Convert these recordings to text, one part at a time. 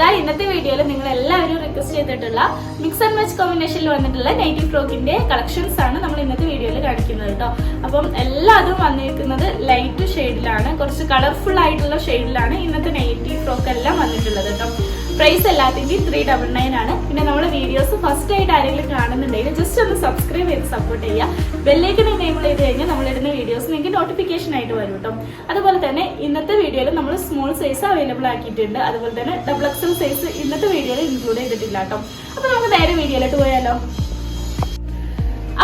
ദാ ഇന്നത്തെ വീഡിയോയിൽ നിങ്ങൾ എല്ലാവരും റിക്വസ്റ്റ് ചെയ്തിട്ടുള്ള മിക്സ് ആൻഡ് മാച്ച് കോമ്പിനേഷനിൽ വന്നിട്ടുള്ള നൈറ്റി ഫ്രോക്കിന്റെ കളക്ഷൻസ് ആണ് നമ്മൾ ഇന്നത്തെ വീഡിയോയിൽ കാണിക്കുന്നത് കേട്ടോ അപ്പം എല്ലാതും വന്നിരിക്കുന്നത് ലൈറ്റ് ഷെയ്ഡിലാണ് കുറച്ച് കളർഫുൾ ആയിട്ടുള്ള ഷെയ്ഡിലാണ് ഇന്നത്തെ നൈറ്റി ഫ്രോക്ക് എല്ലാം വന്നിട്ടുള്ളത് കേട്ടോ പ്രൈസ് എല്ലാത്തിന്റെയും ത്രീ ഡബിൾ നയൻ ആണ്. പിന്നെ വീഡിയോസ് ഫസ്റ്റ് ആയിട്ട് ആരെങ്കിലും കാണുന്നുണ്ടെങ്കിൽ ജസ്റ്റ് ഒന്ന് സബ്സ്ക്രൈബ് ചെയ്ത് സപ്പോർട്ട് ചെയ്യുക. ബെല്ലേക്ക് എനേബിൾ ചെയ്ത് കഴിഞ്ഞാൽ നമ്മളിടുന്ന വീഡിയോസ് നിങ്ങൾക്ക് നോട്ടിഫിക്കേഷൻ ആയിട്ട് വരും കേട്ടോ. അതുപോലെ തന്നെ ഇന്നത്തെ വീഡിയോയിൽ നമ്മൾ സ്മോൾ സൈസ് അവൈലബിൾ ആക്കിയിട്ടുണ്ട്. അതുപോലെ തന്നെ ഡബിൾ എക്സൽ സൈസ് ഇന്നത്തെ വീഡിയോയിൽ ഇൻക്ലൂഡ് ചെയ്തിട്ടില്ല കേട്ടോ. അപ്പോൾ നമുക്ക് നേരെ വീഡിയോയിലോട്ട് പോയാലോ?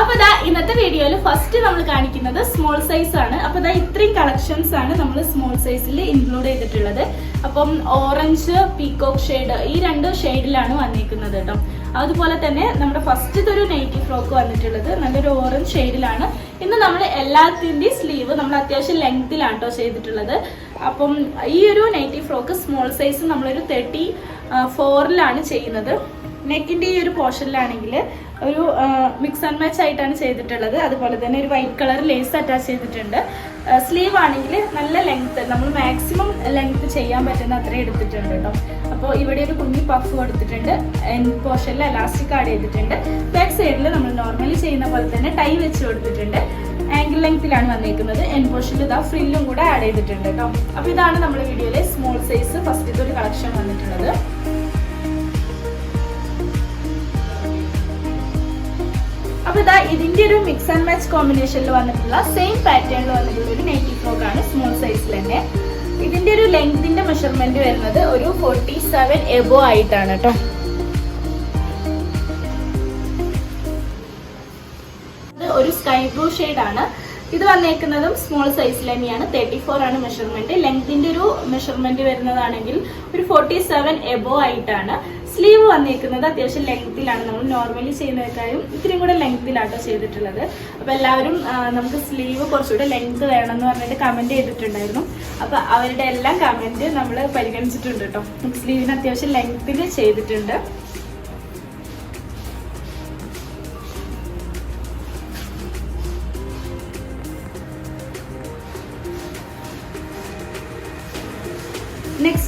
അപ്പൊ ഇതാ ഇന്നത്തെ വീഡിയോയിൽ ഫസ്റ്റ് നമ്മൾ കാണിക്കുന്നത് സ്മോൾ സൈസ് ആണ്. അപ്പൊ ഇതാ ഇത്രയും കളക്ഷൻസ് ആണ് നമ്മൾ സ്മോൾ സൈസിൽ ഇൻക്ലൂഡ് ചെയ്തിട്ടുള്ളത്. അപ്പം ഓറഞ്ച് പീകോക്ക് ഷെയ്ഡ് ഈ രണ്ട് ഷെയ്ഡിലാണ് വന്നിരിക്കുന്നത് കേട്ടോ അതുപോലെ തന്നെ നമ്മുടെ ഫസ്റ്റ് ഒരു നൈറ്റി ഫ്രോക്ക് വന്നിട്ടുള്ളത് നല്ലൊരു ഓറഞ്ച് ഷെയ്ഡിലാണ് ഇന്ന് നമ്മൾ എല്ലാത്തിന്റെയും സ്ലീവ് നമ്മൾ അത്യാവശ്യം ലെങ്ത്തിലാണ് കേട്ടോ ചെയ്തിട്ടുള്ളത്. അപ്പം ഈ ഒരു നൈറ്റി ഫ്രോക്ക് സ്മോൾ സൈസ് നമ്മളൊരു തേർട്ടി ഫോറിലാണ് ചെയ്യുന്നത്. നെക്കിന്റെ ഈ ഒരു പോർഷനിലാണെങ്കിൽ ഒരു മിക്സ് ആൻഡ് മാച്ച് ആയിട്ടാണ് ചെയ്തിട്ടുള്ളത്. അതുപോലെ തന്നെ ഒരു വൈറ്റ് കളർ ലേസ് അറ്റാച്ച് ചെയ്തിട്ടുണ്ട്. സ്ലീവ് ആണെങ്കിൽ നല്ല ലെങ്ത് നമ്മൾ മാക്സിമം ലെങ്ത് ചെയ്യാൻ പറ്റുന്ന അത്രയും എടുത്തിട്ടുണ്ട് കേട്ടോ. അപ്പോൾ ഇവിടെ ഒരു കുഞ്ഞി പഫ് കൊടുത്തിട്ടുണ്ട്. എൻ പോർഷനിൽ അലാസ്റ്റിക് ആഡ് ചെയ്തിട്ടുണ്ട്. ബാക്ക് സൈഡിൽ നമ്മൾ നോർമലി ചെയ്യുന്ന പോലെ തന്നെ ടൈ വെച്ച് കൊടുത്തിട്ടുണ്ട്. ആംഗിൾ ലെങ്ത്തിലാണ് വന്നിരിക്കുന്നത് എൻ പോർഷനിൽ ഇതാ ഫ്രില്ലും കൂടെ ആഡ് ചെയ്തിട്ടുണ്ട് കേട്ടോ. അപ്പോൾ ഇതാണ് നമ്മുടെ വീഡിയോയിലെ സ്മോൾ സൈസ് ഫസ്റ്റ് ഇതൊരു കളക്ഷൻ വന്നിട്ടുള്ളത്. അപ്പൊ ഇതാ ഇതിന്റെ ഒരു മിക്സ് ആൻഡ് മാച്ച് കോമ്പിനേഷനിൽ വന്നിട്ടുള്ള സെയിം പാറ്റേണിൽ വന്നിട്ടുള്ള ഒരു നൈറ്റി ഫ്രോക്ക് ആണ് സ്മോൾ സൈസിൽ തന്നെ. ഇതിന്റെ ഒരു ലെങ്തിന്റെ മെഷർമെന്റ് വരുന്നത് ഒരു ഫോർട്ടി സെവൻ എബോ ആയിട്ടാണ് കേട്ടോ. ഒരു സ്കൈ ബ്ലൂ ഷെയ്ഡ് ആണ്. ഇത് വന്നേക്കുന്നതും സ്മോൾ സൈസിൽ തന്നെയാണ്. തേർട്ടി ഫോർ ആണ് മെഷർമെന്റ് ലെങ്തിന്റെ ഒരു മെഷർമെന്റ് വരുന്നതാണെങ്കിൽ ഒരു ഫോർട്ടി സെവൻ എബോ ആയിട്ടാണ്. സ്ലീവ് വന്നിരിക്കുന്നത് അത്യാവശ്യം ലെങ്ത്തിലാണ്. നമ്മൾ നോർമലി ചെയ്യുന്നതിനേക്കാളും ഇത്തിരി കൂടെ ലെങ്ത്തിലാട്ടോ ചെയ്തിട്ടുള്ളത്. അപ്പൊ എല്ലാവരും നമുക്ക് സ്ലീവ് കുറച്ചുകൂടെ ലെങ്ത് വേണം എന്ന് പറഞ്ഞിട്ട് കമന്റ് ചെയ്തിട്ടുണ്ടായിരുന്നു. അപ്പൊ അവരുടെ എല്ലാം കമന്റ് നമ്മൾ പരിഗണിച്ചിട്ടുണ്ട് കേട്ടോ സ്ലീവിന് അത്യാവശ്യം ലെങ്ത്തിൽ ചെയ്തിട്ടുണ്ട്.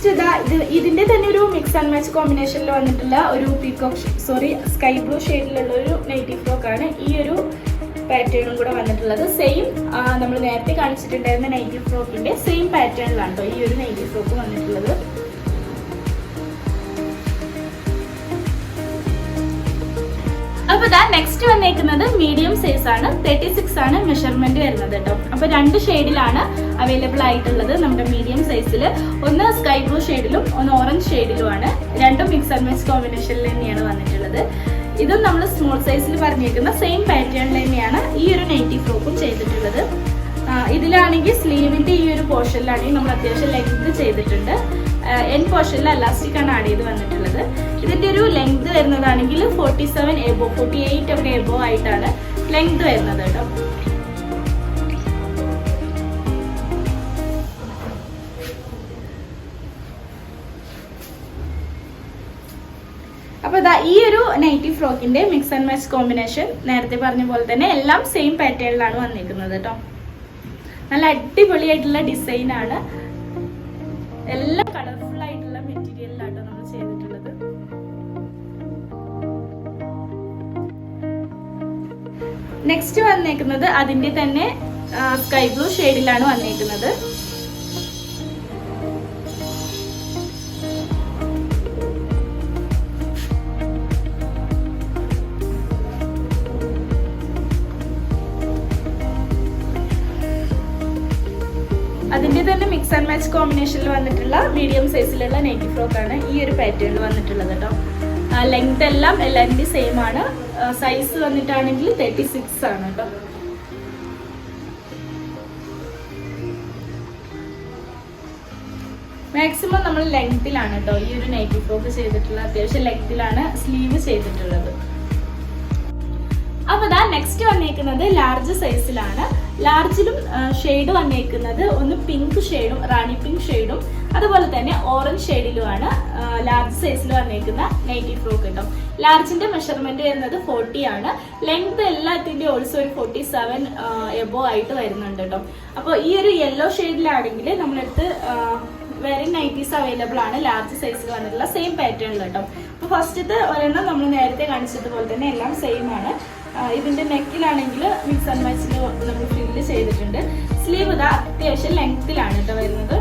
നെക്സ്റ്റ് ഇതാ ഇത് ഇതിന്റെ തന്നെ ഒരു മിക്സ് ആൻഡ് മാച്ച് കോമ്പിനേഷനിൽ വന്നിട്ടുള്ള ഒരു പീക്കോക്ക് സോറി സ്കൈ ബ്ലൂ ഷെയ്ഡിലുള്ള ഒരു നൈറ്റി ഫ്രോക്ക് ആണ് ഈ ഒരു പാറ്റേണും കൂടെ വന്നിട്ടുള്ളത്. സെയിം നമ്മൾ നേരത്തെ കാണിച്ചിട്ടുണ്ടായിരുന്ന നൈറ്റി ഫ്രോക്കിന്റെ സെയിം പാറ്റേണിലാണ് കേട്ടോ ഈ ഒരു നൈറ്റി ഫ്രോക്ക് വന്നിട്ടുള്ളത്. അപ്പൊ ഇതാ നെക്സ്റ്റ് വന്നേക്കുന്നത് മീഡിയം സൈസ് ആണ്. തേർട്ടി സിക്സ് ആണ് മെഷർമെന്റ് വരുന്നത് കേട്ടോ. അപ്പൊ രണ്ട് ഷെയ്ഡിലാണ് അവൈലബിൾ ആയിട്ടുള്ളത് നമ്മുടെ മീഡിയം സൈസിൽ ഒന്ന് സ്കൈ ബ്ലൂ ഷെയ്ഡിലും ഒന്ന് ഓറഞ്ച് ഷെയ്ഡിലുമാണ് രണ്ടും മിക്സ് ആൻഡ് മിക്സ് കോമ്പിനേഷനിൽ തന്നെയാണ് വന്നിട്ടുള്ളത്. ഇതും നമ്മൾ സ്മോൾ സൈസിൽ പറഞ്ഞിരിക്കുന്ന സെയിം പാറ്റേണിൽ തന്നെയാണ് ഈ ഒരു നൈറ്റി ഫ്രോക്കും ചെയ്തിട്ടുള്ളത്. ഇതിലാണെങ്കിൽ സ്ലീവിന്റെ ഈ ഒരു പോർഷനിലാണെങ്കിൽ നമ്മൾ അത്യാവശ്യം ലെങ്ത് ചെയ്തിട്ടുണ്ട്. എൻ പോർഷനിൽ അലാസ്റ്റിക് ആണ് ആഡ് ചെയ്ത് വന്നിട്ടുള്ളത്. ഇതിന്റെ ഒരു length വരുന്നതാണെങ്കിൽ forty seven above forty eight ഒക്കെ എബോ ആയിട്ടാണ് ലെങ്ത് വരുന്നത് കേട്ടോ. അപ്പൊ ഇതാ ഈ ഒരു നൈറ്റി ഫ്രോക്കിന്റെ മിക്സ് ആൻഡ് മാച്ച് കോമ്പിനേഷൻ നേരത്തെ പറഞ്ഞ പോലെ തന്നെ എല്ലാം സെയിം പാറ്റേണിലാണ് വന്നിരിക്കുന്നത് കേട്ടോ. നല്ല അടിപൊളിയായിട്ടുള്ള ഡിസൈൻ ആണ്. എല്ലാം വന്നേക്കുന്നത് അതിന്റെ തന്നെ സ്കൈ ബ്ലൂ ഷെയ്ഡിലാണ് വന്നേക്കുന്നത്. അതിന്റെ തന്നെ മിക്സ് ആൻഡ് മാച്ച് കോമ്പിനേഷനിൽ വന്നിട്ടുള്ള മീഡിയം സൈസിലുള്ള നൈറ്റി ഫ്രോക്ക് ആണ് ഈ ഒരു പാറ്റേണിൽ വന്നിട്ടുള്ളത് കേട്ടോ ലെങ്ത് എല്ലാം എല്ലാവരുടെയും സെയിം ആണ്. സൈസ് വന്നിട്ടാണെങ്കിൽ തേർട്ടി സിക്സ് ആണ് കേട്ടോ മാക്സിമം നമ്മൾ ലെങ്ത്തിലാണ് കേട്ടോ. ഈ ഒരു നൈറ്റി ഫ്രോക്ക് ചെയ്തിട്ടുള്ള അത്യാവശ്യം ലെങ്ത്തിലാണ് സ്ലീവ് ചെയ്തിട്ടുള്ളത്. അപ്പൊ ദാ നെക്സ്റ്റ് വന്നേക്കുന്നത് ലാർജ് സൈസിലാണ് ലാർജിലും ഷെയ്ഡ് വന്നേക്കുന്നത് ഒന്ന് പിങ്ക് ഷെയ്ഡും റാണി പിങ്ക് ഷെയ്ഡും അതുപോലെ തന്നെ ഓറഞ്ച് ഷെയ്ഡിലുമാണ് ലാർജ് സൈസിൽ വന്നേക്കുന്ന നൈറ്റി ഫ്രോക്ക് കേട്ടോ. ലാർജിന്റെ മെഷർമെന്റ് വരുന്നത് ഫോർട്ടി ആണ് ലെങ്ത് എല്ലാത്തിന്റെ ഓൾസോ ഒരു ഫോർട്ടി സെവൻ എബോ ആയിട്ട് വരുന്നുണ്ട് കേട്ടോ. അപ്പോൾ ഈ ഒരു യെല്ലോ ഷെയ്ഡിലാണെങ്കിൽ നമ്മളടുത്ത് വേറെ നൈറ്റീസ് അവൈലബിൾ ആണ്. ലാർജ് സൈസിൽ വന്നിട്ടുള്ള സെയിം പാറ്റേണിൽ കേട്ടോ അപ്പോൾ ഫസ്റ്റത്തെ ഒരെണ്ണം നമ്മൾ നേരത്തെ കാണിച്ചതുപോലെ തന്നെ എല്ലാം സെയിം ആണ്. ഇതിന്റെ നെക്കിലാണെങ്കിൽ മിക്സ് ആൻഡ് മാച്ചിൽ നമ്മൾ ഫില്ല് ചെയ്തിട്ടുണ്ട്. സ്ലീവ് ഇതാ അത്യാവശ്യം ലെങ്ത്തിലാണ് കേട്ടോ വരുന്നത്.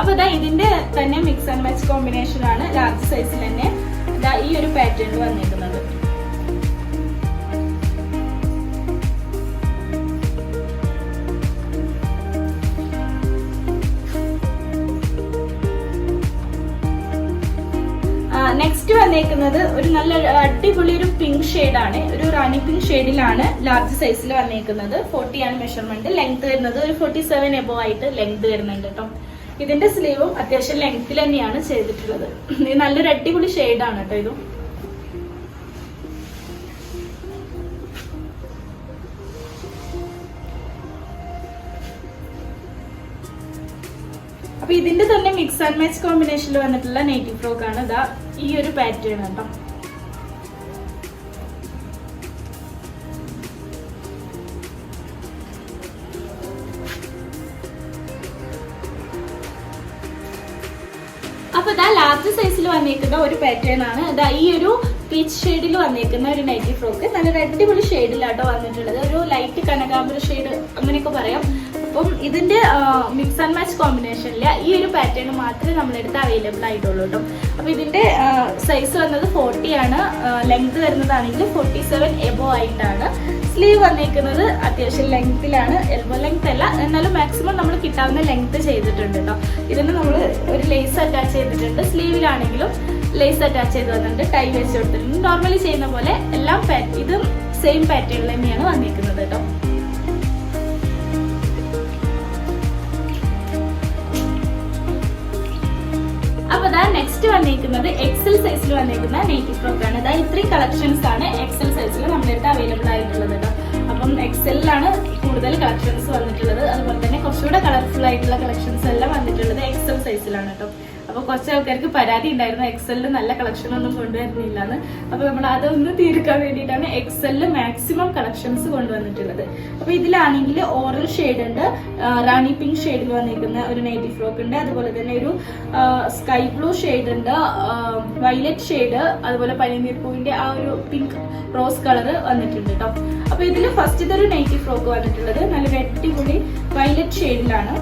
അപ്പൊ ഇതാ ഇതിന്റെ തന്നെ മിക്സ് ആൻഡ് മാച്ച് കോമ്പിനേഷൻ ആണ് ലാർജ് സൈസിൽ തന്നെ ഈ ഒരു പാറ്റേൺ വന്നിരിക്കുന്നത്. വന്നേക്കുന്നത് ഒരു നല്ല അടിപൊളി ഒരു പിങ്ക് ആണ്. ഒരു റാണി പിങ്ക് ഷെയ്ഡിലാണ് ലാർജ് സൈസിൽ വന്നേക്കുന്നത്. ഫോർട്ടി ആണ് മെഷർമെന്റ് ലെങ്ത് വരുന്നത് ഒരു ഫോർട്ടി സെവൻ എബോ ആയിട്ട് ലെങ്ത് വരുന്നുണ്ട് കേട്ടോ ഇതിന്റെ സ്ലീവും അത്യാവശ്യം ലെങ്ത്തിൽ തന്നെയാണ് ചെയ്തിട്ടുള്ളത്. ഇത് നല്ലൊരു അടിപൊളി ആണ് കേട്ടോ ഇതും. അപ്പൊ ഇതിന്റെ തന്നെ മിക്സ് ആൻഡ് മാച്ച് കോമ്പിനേഷനിൽ വന്നിട്ടുള്ള നെയ്റ്റി ഫ്രോക്ക് ആണ്. ഇതാ ഈ ഒരു പാറ്റേൺ കേട്ടോ അപ്പൊ ഇതാ ലാർജ് സൈസിൽ വന്നേക്കുന്ന ഒരു പാറ്റേൺ ആണ്. ഇതാ ഈ ഒരു പീച്ച് ഷെയ്ഡിൽ വന്നേക്കുന്ന ഒരു നൈറ്റി ഫ്രോക്ക് നല്ല അടിപൊളി ഷെയ്ഡിലാട്ടോ വന്നിട്ടുള്ളത്. ഒരു ലൈറ്റ് കനകാമ്പര ഷെയ്ഡ് അങ്ങനെയൊക്കെ പറയാം. അപ്പം ഇതിന്റെ മിക്സ് ആൻഡ് മാച്ച് കോമ്പിനേഷനിൽ ഈ ഒരു പാറ്റേൺ മാത്രമേ നമ്മളെടുത്ത് അവൈലബിൾ ആയിട്ടുള്ളൂ കേട്ടോ അപ്പൊ ഇതിന്റെ സൈസ് വന്നത് ഫോർട്ടി ആണ്. ലെങ്ത് വരുന്നതാണെങ്കിൽ ഫോർട്ടി സെവൻ എബോ ആയിട്ടാണ്. സ്ലീവ് വന്നിരിക്കുന്നത് അത്യാവശ്യം ലെങ്ത്തിലാണ് എൽബോ ലെങ്ത് അല്ല. എന്നാലും മാക്സിമം നമ്മൾ കിട്ടാവുന്ന ലെങ്ത് ചെയ്തിട്ടുണ്ട് കേട്ടോ ഇതിന് നമ്മൾ ഒരു ലേസ് അറ്റാച്ച് ചെയ്തിട്ടുണ്ട്. സ്ലീവിലാണെങ്കിലും ലേസ് അറ്റാച്ച് ചെയ്ത് വന്നിട്ടുണ്ട്. ടൈ വെച്ച് കൊടുത്തിട്ടുണ്ട്. നോർമലി ചെയ്യുന്ന പോലെ എല്ലാം ഇതും സെയിം പാറ്റേണിൽ തന്നെയാണ് വന്നിരിക്കുന്നത് കേട്ടോ നെക്സ്റ്റ് വന്നിരിക്കുന്നത് എക്സൽ സൈസിൽ വന്നിരിക്കുന്ന നെയ്റ്റി ഫ്രോക്ക് ആണ്. ഇതാ ഇത്രയും കളക്ഷൻസ് ആണ് എക്സൽ സൈസിൽ നമ്മുടെ അടുത്ത് അവൈലബിൾ ആയിട്ടുള്ളത് കേട്ടോ അപ്പം എക്സലിലാണ് കൂടുതൽ കളക്ഷൻസ് വന്നിട്ടുള്ളത്. അതുപോലെ തന്നെ കുറച്ചുകൂടെ കളർഫുൾ ആയിട്ടുള്ള കളക്ഷൻസ് എല്ലാം വന്നിട്ടുള്ളത് എക്സൽ സൈസിലാണ് കേട്ടോ അപ്പൊ കുറച്ച് ആൾക്കാർക്ക് പരാതി ഉണ്ടായിരുന്നു. എക്സലിൽ നല്ല കളക്ഷൻ ഒന്നും കൊണ്ടുവരുന്നില്ല എന്ന് അപ്പൊ നമ്മൾ അതൊന്ന് തീർക്കാൻ വേണ്ടിയിട്ടാണ് എക്സലിൽ മാക്സിമം കളക്ഷൻസ് കൊണ്ടുവന്നിട്ടുള്ളത്. അപ്പൊ ഇതിലാണെങ്കിൽ ഓറൽ ഷെയ്ഡ് ഉണ്ട്. റാണി പിങ്ക് ഷെയ്ഡിൽ വന്നിരിക്കുന്ന ഒരു നൈറ്റി ഫ്രോക്ക് ഉണ്ട്. അതുപോലെ തന്നെ ഒരു സ്കൈ ബ്ലൂ ഷെയ്ഡ് ഉണ്ട്. വയലറ്റ് ഷെയ്ഡ് അതുപോലെ പനിനീർ പൂവിന്റെ ആ ഒരു പിങ്ക് റോസ് കളർ വന്നിട്ടുണ്ട് കേട്ടോ അപ്പൊ ഇതിൽ ഫസ്റ്റ് ഇതൊരു നൈറ്റി ഫ്രോക്ക് വന്നിട്ടുള്ളത്. നല്ലൊരു അടിപൊളി വയലറ്റ് ഷെയ്ഡിലാണ്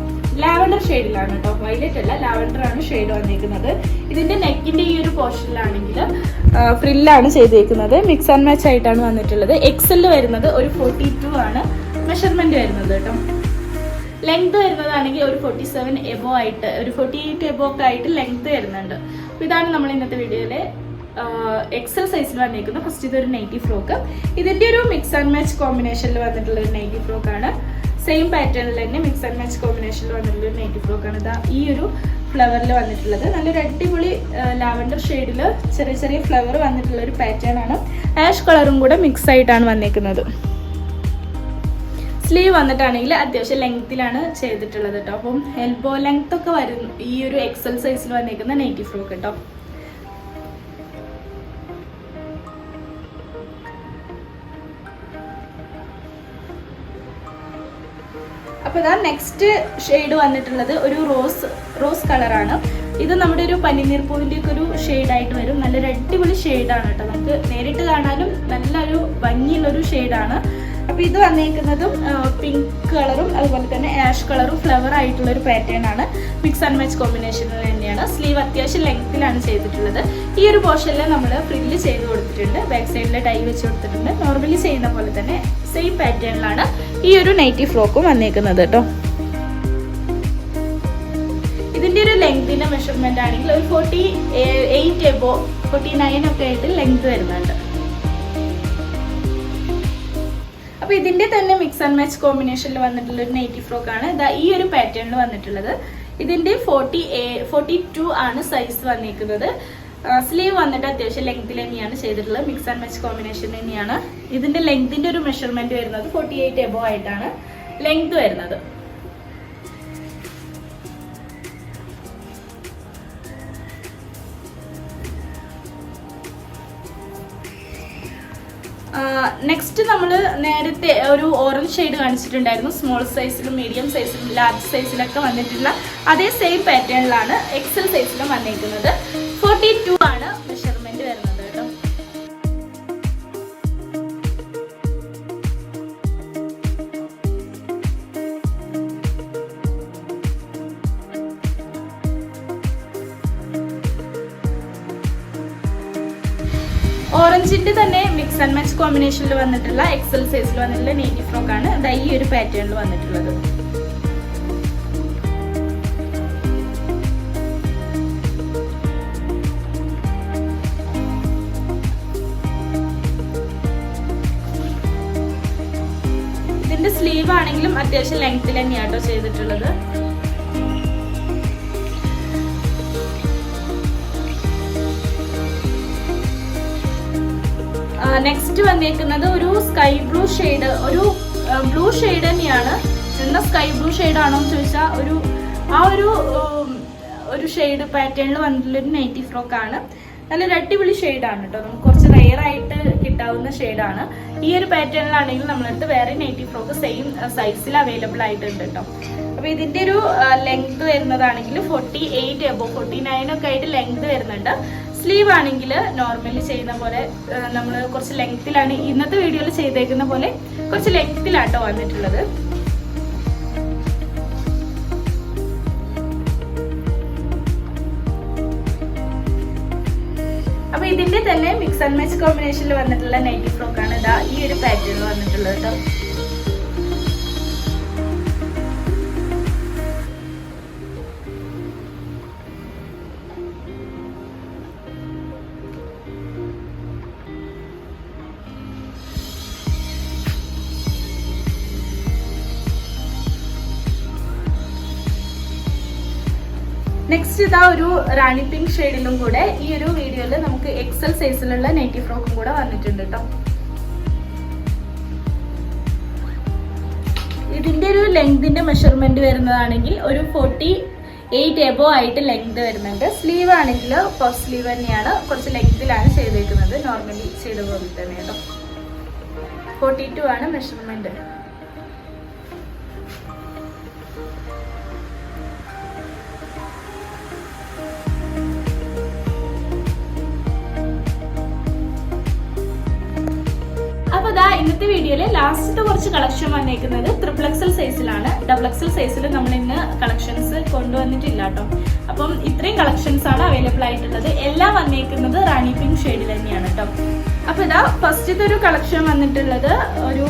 ലാവൻഡർ ഷെയ്ഡിലാണ് കേട്ടോ വൈലറ്റ് അല്ല ലാവൻഡർ ആണ് ഷെയ്ഡ് വന്നിരിക്കുന്നത്. ഇതിന്റെ നെക്കിന്റെ ഈ ഒരു പോർഷനിലാണെങ്കിൽ ഫ്രില്ലാണ് ചെയ്തേക്കുന്നത്. മിക്സ് ആൻഡ് മാച്ച് ആയിട്ടാണ് വന്നിട്ടുള്ളത്. എക്സലിൽ വരുന്നത് ഒരു ഫോർട്ടി ടു ആണ്. മെഷർമെന്റ് വരുന്നത് കേട്ടോ ലെങ്ത് വരുന്നതാണെങ്കിൽ ഒരു ഫോർട്ടി സെവൻ എബോ ആയിട്ട് ഒരു ഫോർട്ടി എയ്റ്റ് എബോ ഒക്കെ ആയിട്ട് ലെങ്ത് വരുന്നുണ്ട്. അപ്പൊ ഇതാണ് നമ്മൾ ഇന്നത്തെ വീഡിയോയിലെ എക്സൽ സൈസിൽ വന്നിരിക്കുന്നത്. ഫസ്റ്റ് ഇതൊരു നൈറ്റി ഫ്രോക്ക് ഇതിന്റെ ഒരു മിക്സ് ആൻഡ് മാച്ച് കോമ്പിനേഷനിൽ വന്നിട്ടുള്ള ഒരു നൈറ്റി ഫ്രോക്ക് ആണ്. സെയിം പാറ്റേണിൽ തന്നെ മിക്സ് ആൻഡ് മാച്ച് കോമ്പിനേഷനിൽ വന്നിട്ടുള്ള ഒരു നൈറ്റി ഫ്രോക്ക് ആണ്. ഇതാ ഈ ഒരു ഫ്ലവറിൽ വന്നിട്ടുള്ളത്. നല്ലൊരു അടിപൊളി ലാവൻഡർ ഷെയ്ഡിൽ ചെറിയ ചെറിയ ഫ്ലവർ വന്നിട്ടുള്ള ഒരു പാറ്റേൺ ആണ്. ആഷ് കളറും കൂടെ മിക്സ് ആയിട്ടാണ് വന്നിരിക്കുന്നത് സ്ലീവ് വന്നിട്ടാണെങ്കിൽ അത്യാവശ്യം ലെങ്ത്തിലാണ് ചെയ്തിട്ടുള്ളത് കേട്ടോ അപ്പം എൽബോ ലെങ്ത് ഒക്കെ വരും ഈ ഒരു എക്സൽ സൈസിൽ വന്നിരിക്കുന്ന നെയ്റ്റീവ് ഫ്രോക്ക് കേട്ടോ അപ്പൊ ഇതാ നെക്സ്റ്റ് ഷെയ്ഡ് വന്നിട്ടുള്ളത് ഒരു റോസ് റോസ് കളറാണ് ഇത് നമ്മുടെ ഒരു പനിനീർ പൂവിന്റെ ഒക്കെ ഒരു ഷെയ്ഡായിട്ട് വരും. നല്ലൊരു അടിപൊളി ഷെയ്ഡാണ് കേട്ടോ. നമുക്ക് നേരിട്ട് കാണാനും നല്ലൊരു ഭംഗിയുള്ള ഒരു ഷെയ്ഡാണ് അപ്പൊ ഇത് വന്നേക്കുന്നതും പിങ്ക് കളറും അതുപോലെ തന്നെ ആഷ് കളറും ഫ്ലവർ ആയിട്ടുള്ള ഒരു പാറ്റേൺ ആണ്. മിക്സ് ആൻഡ് മാച്ച് കോമ്പിനേഷനിൽ തന്നെയാണ്. സ്ലീവ് അത്യാവശ്യം ലെങ്ത്തിലാണ് ചെയ്തിട്ടുള്ളത്. ഈ ഒരു പോർഷനിൽ നമ്മൾ ഫ്രില്ല് ചെയ്ത് കൊടുത്തിട്ടുണ്ട്. ബാക്ക് സൈഡിൽ ടൈ വെച്ച് കൊടുത്തിട്ടുണ്ട്. നോർമലി ചെയ്യുന്ന പോലെ തന്നെ സെയിം പാറ്റേണിലാണ് ഈ ഒരു നൈറ്റി ഫ്രോക്കും വന്നേക്കുന്നത് കേട്ടോ ഇതിന്റെ ഒരു ലെങ്തിന്റെ മെഷർമെന്റ് ആണെങ്കിൽ ഒരു forty eight above forty nine ഒക്കെ ആയിട്ട് ലെങ്ത് വരുന്നുണ്ട്. അപ്പൊ ഇതിന്റെ തന്നെ മിക്സ് ആൻഡ് മാച്ച് കോമ്പിനേഷനിൽ വന്നിട്ടുള്ള ഒരു നൈറ്റി ഫ്രോക്ക് ആണ്. ഇതാ ഈ ഒരു പാറ്റേണിൽ വന്നിട്ടുള്ളത്. ഇതിന്റെ ഫോർട്ടി ഫോർട്ടി ടു ആണ് സൈസ് വന്നിരിക്കുന്നത് സ്ലീവ് വന്നിട്ട് അത്യാവശ്യം ലെങ്ത്തിൽ തന്നെയാണ് ചെയ്തിട്ടുള്ളത്. മിക്സ് ആൻഡ് മാച്ച് കോമ്പിനേഷൻ തന്നെയാണ്. ഇതിന്റെ ലെങ്തിന്റെ ഒരു മെഷർമെന്റ് വരുന്നത് ഫോർട്ടി എയ്റ്റ് എബോ ആയിട്ടാണ് ലെങ്ത് വരുന്നത്. നെക്സ്റ്റ് നമ്മൾ നേരത്തെ ഒരു ഓറഞ്ച് ഷെയ്ഡ് കാണിച്ചിട്ടുണ്ടായിരുന്നു. സ്മോൾ സൈസിലും മീഡിയം സൈസിലും ലാർജ് സൈസിലൊക്കെ വന്നിട്ടുള്ള അതേ സെയിം പാറ്റേണിലാണ് എക്സൽ സൈസിലും വന്നിരിക്കുന്നത്. ഫോർട്ടി ടു ആണ്. ഓറഞ്ചിന്റെ തന്നെ മിക്സ് ആൻഡ് മാച്ച് കോമ്പിനേഷനിൽ വന്നിട്ടുള്ള എക്സൽ സൈസിൽ വന്നിട്ടുള്ള നേറ്റി ഫ്രോക്ക് ആണ്. ദാ ഈ ഒരു പാറ്റേണിൽ വന്നിട്ടുള്ളത്. ഇതിന്റെ സ്ലീവ് ആണെങ്കിലും അത്യാവശ്യം ലെങ്ത്തിൽ തന്നെയാട്ടോ ചെയ്തിട്ടുള്ളത്. നെക്സ്റ്റ് വന്നേക്കുന്നത് ഒരു സ്കൈ ബ്ലൂ ഷെയ്ഡ് ഒരു ബ്ലൂ ഷെയ്ഡ് തന്നെയാണ്. എന്നാൽ സ്കൈ ബ്ലൂ ഷെയ്ഡ് ആണോ എന്ന് ചോദിച്ചാൽ ഒരു ആ ഒരു ഒരു ഷെയ്ഡ് പാറ്റേണിൽ വന്നിട്ടുള്ളൊരു നൈറ്റി ഫ്രോക്ക് ആണ്. നല്ലൊരു അടിപൊളി ഷെയ്ഡാണ് കേട്ടോ നമുക്ക് കുറച്ച് റെയർ ആയിട്ട് കിട്ടാവുന്ന ഷെയ്ഡാണ് ഈ ഒരു പാറ്റേണിലാണെങ്കിൽ നമ്മളടുത്ത് വേറെ നൈറ്റി ഫ്രോക്ക് സെയിം സൈസിൽ അവൈലബിൾ ആയിട്ടുണ്ട് കേട്ടോ അപ്പൊ ഇതിന്റെ ഒരു length വരുന്നതാണെങ്കിൽ forty eight above forty nine ഒക്കെ ആയിട്ട് ലെങ്ത് വരുന്നുണ്ട്. സ്ലീവ് ആണെങ്കിൽ നോർമലി ചെയ്യുന്ന പോലെ നമ്മൾ കുറച്ച് ലെങ്ത്തിലാണ് ഇന്നത്തെ വീഡിയോയിൽ ചെയ്തേക്കുന്ന പോലെ കുറച്ച് ലെങ്ത്തിലാട്ടോ വന്നിട്ടുള്ളത്. അപ്പൊ ഇതിന്റെ തന്നെ മിക്സ് ആൻഡ് മാച്ച് കോമ്പിനേഷനിൽ വന്നിട്ടുള്ള നൈറ്റി ഫ്രോക്കാണ് ഇതാ ഈ ഒരു പാറ്റേണിൽ വന്നിട്ടുള്ളത് കേട്ടോ റാണി പിങ്ക് ഷെയ്ഡിലും കൂടെ ഈ ഒരു വീഡിയോയിൽ നമുക്ക് എക്സൽ സൈസിലുള്ള നൈറ്റി ഫ്രോക്കും കൂടെ വന്നിട്ടുണ്ട് കേട്ടോ ഇതിന്റെ ഒരു ലെങ്തിന്റെ മെഷർമെന്റ് വരുന്നതാണെങ്കിൽ ഒരു ഫോർട്ടി എയ്റ്റ് എബോ ആയിട്ട് ലെങ്ത് വരുന്നുണ്ട്. സ്ലീവ് ആണെങ്കിൽ പഫ് സ്ലീവ് തന്നെയാണ്. കുറച്ച് ലെങ്തിലാണ് ചെയ്തേക്കുന്നത്. നോർമലി ചെയ്ത പോലെ തന്നെ കേട്ടോ ഫോർട്ടി ടു ആണ് മെഷർമെന്റ് ദാ ഇന്നത്തെ വീഡിയോയിൽ ലാസ്റ്റ് കുറച്ച് കളക്ഷൻ വന്നേക്കുന്നത് ട്രിപ്പിൾ എക്സൽ സൈസിലാണ് ഡബിൾ എക്സൽ സൈസിൽ നമ്മൾ ഇന്ന് കളക്ഷൻസ് കൊണ്ടുവന്നിട്ടില്ല കേട്ടോ അപ്പം ഇത്രയും കളക്ഷൻസ് ആണ് അവൈലബിൾ ആയിട്ടുള്ളത്. എല്ലാം വന്നേക്കുന്നത് റാണി പിങ്ക് ഷെയ്ഡിൽ തന്നെയാണ് കേട്ടോ അപ്പൊ ഇതാ ഫസ്റ്റത്തെ ഒരു കളക്ഷൻ വന്നിട്ടുള്ളത് ഒരു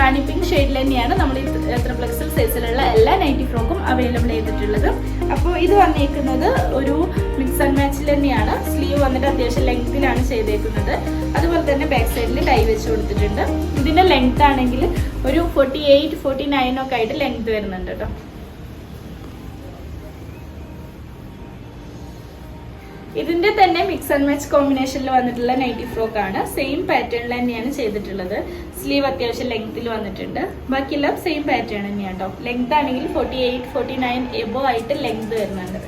റാണി പിങ്ക് ഷെയ്ഡിൽ തന്നെയാണ്. നമ്മൾ ഈ ട്രിപ്പിൾ സൈസിലുള്ള എല്ലാ നൈറ്റി ഫ്രോക്കും അവൈലബിൾ ചെയ്തിട്ടുള്ളത്. അപ്പോൾ ഇത് വന്നിരിക്കുന്നത് ഒരു മിക്സ് ആൻഡ് മാച്ചിൽ തന്നെയാണ്. സ്ലീവ് വന്നിട്ട് അത്യാവശ്യം ലെങ്ത്തിലാണ് ചെയ്തേക്കുന്നത്. അതുപോലെ തന്നെ ബാക്ക് സൈഡിൽ ടൈ വെച്ച് കൊടുത്തിട്ടുണ്ട്. ഇതിന്റെ ലെങ്ത് ആണെങ്കിൽ ഒരു ഫോർട്ടി എയ്റ്റ് ഫോർട്ടി നയൻ ഒക്കെ ആയിട്ട് ലെങ്ത് വരുന്നുണ്ട് കേട്ടോ. ഇതിന്റെ തന്നെ മിക്സ് ആൻഡ് മാച്ച് കോമ്പിനേഷനിൽ വന്നിട്ടുള്ള നൈറ്റി ഫ്രോക്ക് ആണ്. സെയിം പാറ്റേണിൽ തന്നെയാണ് ചെയ്തിട്ടുള്ളത്. സ്ലീവ് അത്യാവശ്യം ലെങ്ത്തിൽ വന്നിട്ടുണ്ട്. ബാക്കിയെല്ലാം സെയിം പാറ്റേൺ തന്നെയാണ് കേട്ടോ ലെങ്ത് ആണെങ്കിൽ forty eight forty nine above ആയിട്ട് ലെങ്ത് വരുന്നുണ്ട്.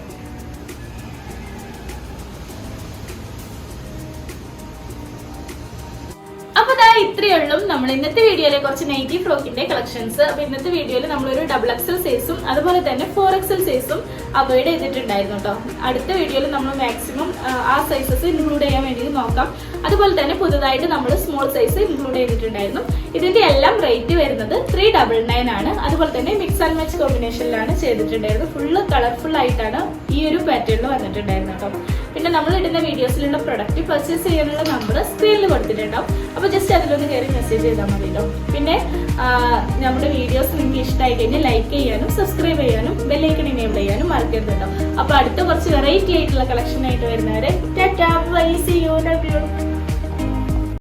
ഇത്രയേ ഉള്ളൂ നമ്മൾ ഇന്നത്തെ വീഡിയോയിലെ കുറച്ച് നൈറ്റി ഫ്രോക്കിന്റെ കളക്ഷൻസ്. അപ്പൊ ഇന്നത്തെ വീഡിയോയിൽ നമ്മളൊരു ഡബിൾ എക്സൽ സൈസും അതുപോലെ തന്നെ ഫോർ എക്സൽ സൈസും അവോയ്ഡ് ചെയ്തിട്ടുണ്ടായിരുന്നു കേട്ടോ അടുത്ത വീഡിയോയിൽ നമ്മൾ മാക്സിമം ആ സൈസസ് ഇൻക്ലൂഡ് ചെയ്യാൻ വേണ്ടി നോക്കാം. അതുപോലെ തന്നെ പുതുതായിട്ട് നമ്മൾ സ്മോൾ സൈസ് ഇൻക്ലൂഡ് ചെയ്തിട്ടുണ്ടായിരുന്നു. ഇതിന്റെ എല്ലാം റേറ്റ് വരുന്നത് ത്രീ ഡബിൾ നയൻ ആണ്. അതുപോലെ തന്നെ മിക്സ് ആൻഡ് മാച്ച് കോമ്പിനേഷനിലാണ് ചെയ്തിട്ടുണ്ടായിരുന്നത്. ഫുള്ള് കളർഫുൾ ആയിട്ടാണ് ഈ ഒരു പാറ്റേണിൽ വന്നിട്ടുണ്ടായിരുന്നത് കേട്ടോ പിന്നെ നമ്മൾ ഇടുന്ന വീഡിയോസിലുള്ള പ്രൊഡക്റ്റ് പർച്ചേസ് ചെയ്യാനുള്ള നമ്പർ സ്ക്രീനിൽ കൊടുത്തിട്ടുണ്ടാവും. അപ്പോൾ ജസ്റ്റ് അതിലൊന്ന് കയറി മെസ്സേജ് ചെയ്താൽ മതിയല്ലോ പിന്നെ നമ്മുടെ വീഡിയോസ് നിങ്ങൾക്ക് ഇഷ്ടമായി കഴിഞ്ഞാൽ ലൈക്ക് ചെയ്യാനും സബ്സ്ക്രൈബ് ചെയ്യാനും ബെല്ലൈക്കൺ എനേബിൾ ചെയ്യാനും മറക്കരുത് കേട്ടോ അപ്പോൾ അടുത്ത കുറച്ച് വെറൈറ്റി ആയിട്ടുള്ള കളക്ഷൻ ആയിട്ട് വരുന്നവരെ ടാറ്റാ ബൈ യു